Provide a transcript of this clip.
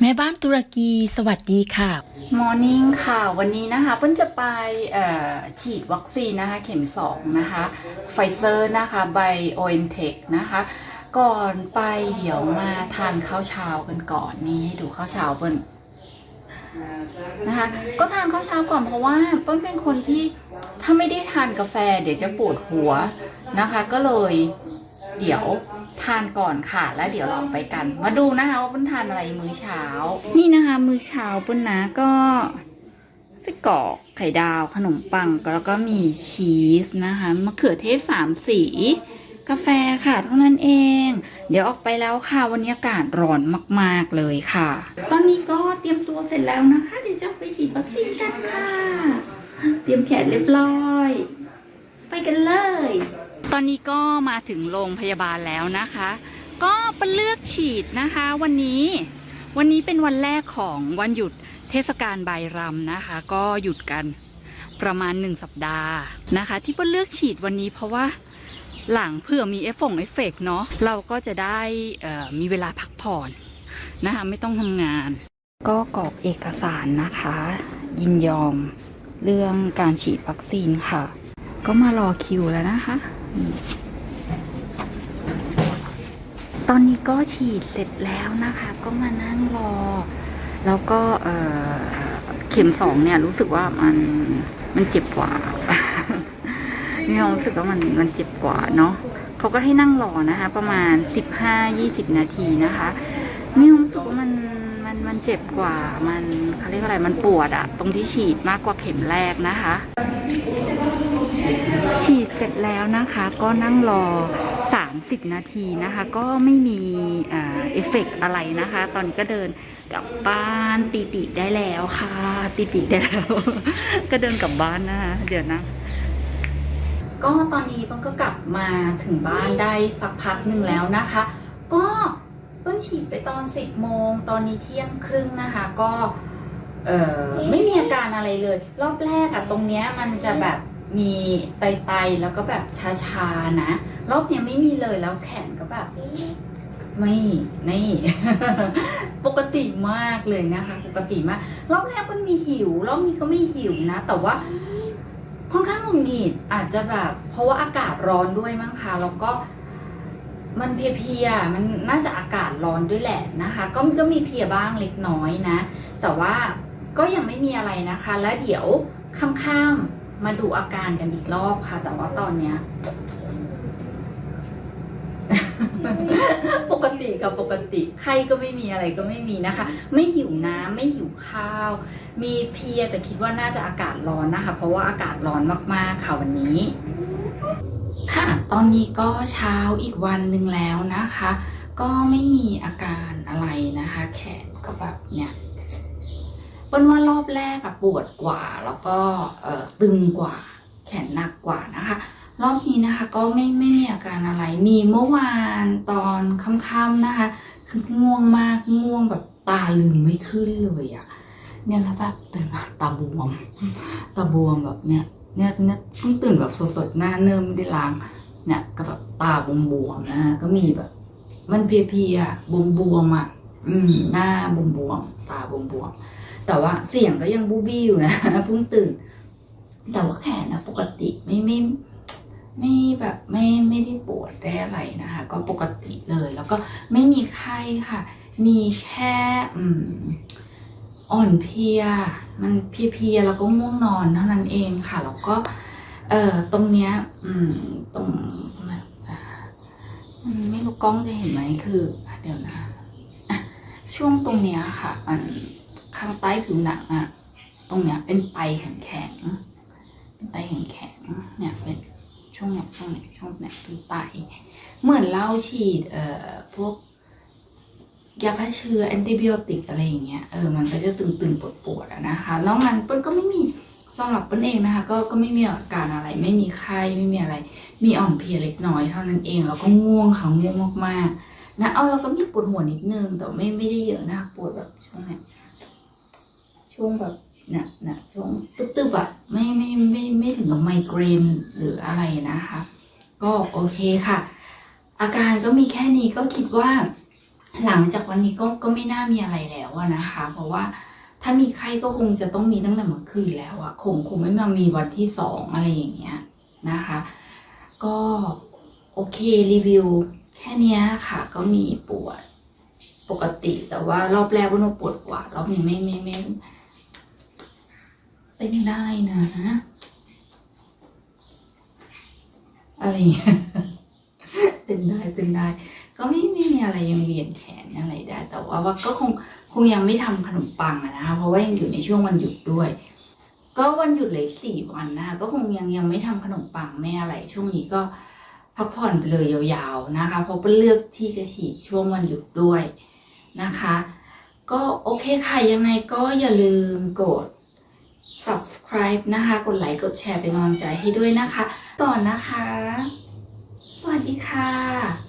แม่บ้านตุรกีสวัสดีค่ะ มอร์นิ่งค่ะ วันนี้นะคะเปิ้ลจะไปฉีดวัคซีนนะคะ เข็ม2นะคะไฟเซอร์นะคะไบโอเอ็นเทคนะคะ ก่อนไปเดี๋ยวมาทานข้าวเช้ากันก่อนนี่ให้ดูข้าวเช้าเปิ้ลนะคะก็ทานข้าวเช้าก่อนเพราะว่าเปิ้ลเป็นคนที่ถ้าไม่ได้ทานกาแฟเดี๋ยวจะปวดหัวนะคะ ก็เลยเดี๋ยว ทานก่อนค่ะ แล้วเดี๋ยวเราไปกัน มาดูนะคะว่าเปิ้ลทานอะไรมื้อเช้า นี่นะคะ มื้อเช้าเปิ้ลนะก็ไส้กรอกไข่ดาวขนมปังแล้วก็มีชีสนะคะมะเขือเทศสามสี กาแฟค่ะเท่านั้นเอง เดี๋ยวออกไปแล้วค่ะ วันนี้อากาศร้อนมาก ๆเลยค่ะ ตอนนี้ก็เตรียมตัวเสร็จแล้วนะคะ เดี๋ยวจะไปฉีดวัคซีนกันค่ะ เตรียมแขนเรียบร้อย ไปกันเลยต อนนี้ก็มาถึงโรงพยาบาลแล้วนะคะ ก็ไปเลือกฉีดนะคะ วันนี้ วันนี้เป็นวันแรกของวันหยุดเทศกาลใบรำนะคะ ก็หยุดกันประมาณหนึ่งสัปดาห์นะคะ ที่เปิ้ลเลือกฉีดวันนี้เพราะว่าหลังเผื่อมีเอฟฟงเอฟเฟกต์เนาะเราก็จะได้มีเวลาพักผ่อนนะคะ ไม่ต้องทำงาน ก็กรอกเอกสารนะคะ ยินยอมเรื่องการฉีดวัคซีนค่ะ ก็มารอคิวแล้วนะคะ ตอนนี้ก็ฉีดเสร็จแล้วนะคะ ก็มานั่งรอ แล้วก็เออเข็มสองเนี่ยรู้สึกว่ามันมันเจ็บกว่ามีความรู้สึกว่ามันมันเจ็บกว่าเนาะเขาก็ให้นั่งรอนะคะ ประมาณสิบห้ายี่สิบนาทีนะคะมีความรู้สึกว่ามันมันมันเจ็บกว่า มันเขาเรียกอะไรมันปวดอะตรงที่ฉีดมากกว่าเข็มแรกนะคะ ฉีดเสร็จแล้วนะคะก็นั่งรอ 30 นาทีนะคะ ก็ไม่มีเอฟเฟกต์อะไรนะคะ ตอนนี้ก็เดินกลับบ้านตีติได้แล้วค่ะ ตีติได้แล้ว ก็เดินกลับบ้านนะคะเดี๋ยวนะก็ตอนนี้เปิ้ลก็กลับมาถึงบ้านได้สักพักหนึ่งแล้วนะคะ ก็เปิ้ลฉีดไปตอน 10 โมง ตอนนี้เที่ยงครึ่งนะคะ ก็ไม่มีอาการอะไรเลย รอบแรกอะตรงเนี้ยมันจะแบบ มีไตๆแล้วก็แบบชาๆนะ รอบเนี้ยไม่มีเลยแล้วแขนก็แบบไม่ไม่ปกติมากเลยนะคะ ปกติมาก รอบแรกมันมีหิว รอบนี้ก็ไม่หิวนะ แต่ว่าค่อนข้างหงุดหงิดอาจจะแบบ เพราะว่าอากาศร้อนด้วยมั้งคะแล้วก็มันเพียๆมันน่าจะอากาศร้อนด้วยแหละนะคะ ก็ก็มีเพียบ้างเล็กน้อยนะ แต่ว่าก็ยังไม่มีอะไรนะคะ แล้วเดี๋ยวค่ำๆ มาดูอาการกันอีกรอบค่ะ แต่ว่าตอนเนี้ย ปกติกับปกติไข้ก็ไม่มีอะไรก็ไม่มีนะคะ ไม่หิวน้ำไม่หิวข้าว มีเพลียแต่คิดว่าน่าจะอากาศร้อนนะคะ เพราะว่าอากาศร้อนมากๆค่ะวันนี้ ค่ะ ตอนนี้ก็เช้าอีกวันหนึ่งแล้วนะคะ ก็ไม่มีอาการอะไรนะคะ แขนก็แบบเนี่ย เปิ้ลว่ารอบแรกอะปวดกว่าแล้วก็ตึงกว่าแขนหนักกว่านะคะ รอบนี้นะคะก็ไม่ไม่มีอาการอะไร มีเมื่อวานตอนค่ำๆนะคะ คือง่วงมากง่วงแบบตาลืมไม่ขึ้นเลยอะเนี่ยแล้วแบบตื่นมาตาบวม ตาบวมแบบเนี่ยเนี่ยเนี่ยเพิ่งตื่นแบบสดๆหน้าเนิ่มไม่ได้ล้างเนี่ยก็แบบตาบวมๆนะก็มีแบบ มันเพลียๆบวมๆอะ อืม หน้าบวมๆตาบวมๆแต่ว่าเสียงก็ยังบูบี้อยู่นะเพิ่งตื่น แต่ว่าแขนนะปกติไม่ไม่ไม่แบบไม่ไม่ได้ปวดได้อะไรนะคะ ก็ปกติเลยแล้วก็ไม่มีไข้ค่ะ มีแค่อืมอ่อนเพลีย มันเพลียๆแล้วก็ง่วงนอนเท่านั้นเองค่ะ แล้วก็ เอ่อตรงเนี้ย อืม ตรงไม่รู้กล้องจะเห็นไหมคือเดี๋ยวนะ ช่วงตรงเนี้ยค่ะ มันข้างใต้ผิวหนังอะตรงเนี้ยเป็นไตแข็งๆเป็นไตแข็งๆเนี่ยเป็นช่วงเนี้ยช่วงเนี้ยช่วงเนี้ยเป็นไตเหมือนเราฉีดเอ่อพวกยาฆ่าเชื้อแอนติบิโอติกอะไรอย่างเงี้ยเออมันก็จะตึงๆปวดๆอะนะคะนอกนั้นเปิ้ลก็ไม่มีสำหรับเปิ้ลเองนะคะ ก็ก็ไม่มีอาการอะไร ไม่มีไข้ไม่มีอะไร มีอ่อนเพลียเล็กน้อยเท่านั้นเองแล้วก็ง่วงค่ะง่วงมากๆ นะเอาแล้วก็มีปวดหัวนิดนึงแต่ไม่ไม่ได้เยอะนะปวดแบบช่วงเนี้ยช่วงแบบเนี่ยเนี่ยช่วงตึบๆอะไม่ไม่ไม่ไม่ถึงกับไมเกรนหรืออะไรนะคะ ก็โอเคค่ะ อาการก็มีแค่นี้ก็คิดว่า หลังจากวันนี้ก็ก็ไม่น่ามีอะไรแล้วนะคะ เพราะว่าถ้ามีไข้ก็คงจะต้องมีตั้งแต่เมื่อคืนแล้วอะคงคงไม่มามีวันที่สองอะไรอย่างเงี้ยนะคะ ก็โอเครีวิว แค่นี้ค่ะก็มีปวดปกติแต่ว่ารอบแรกว่าปวดกว่ารอบนี้ไม่ไม่ไม่เต้นได้นะอะไรอย่างเต้นได้เต้นได้ ก็ไม่ไม่มีอะไรยังเวียนแขนอะไรได้ แต่ว่าว่าก็คงคงยังไม่ทำขนมปังนะคะเพราะว่ายังอยู่ในช่วงวันหยุดด้วย ก็วันหยุดเลยสี่วันนะคะก็คงยังยังไม่ทำขนมปังไม่อะไร ช่วงนี้ก็ พักผ่อนไปเลยยาวๆนะคะ เพราะเลือกที่จะฉีดช่วงวันหยุดด้วยนะคะ ก็โอเคค่ะ ยังไงก็อย่าลืมกด subscribe นะคะ กดไลค์กดแชร์เป็นกำลังใจให้ด้วยนะคะต่อนนะคะ สวัสดีค่ะ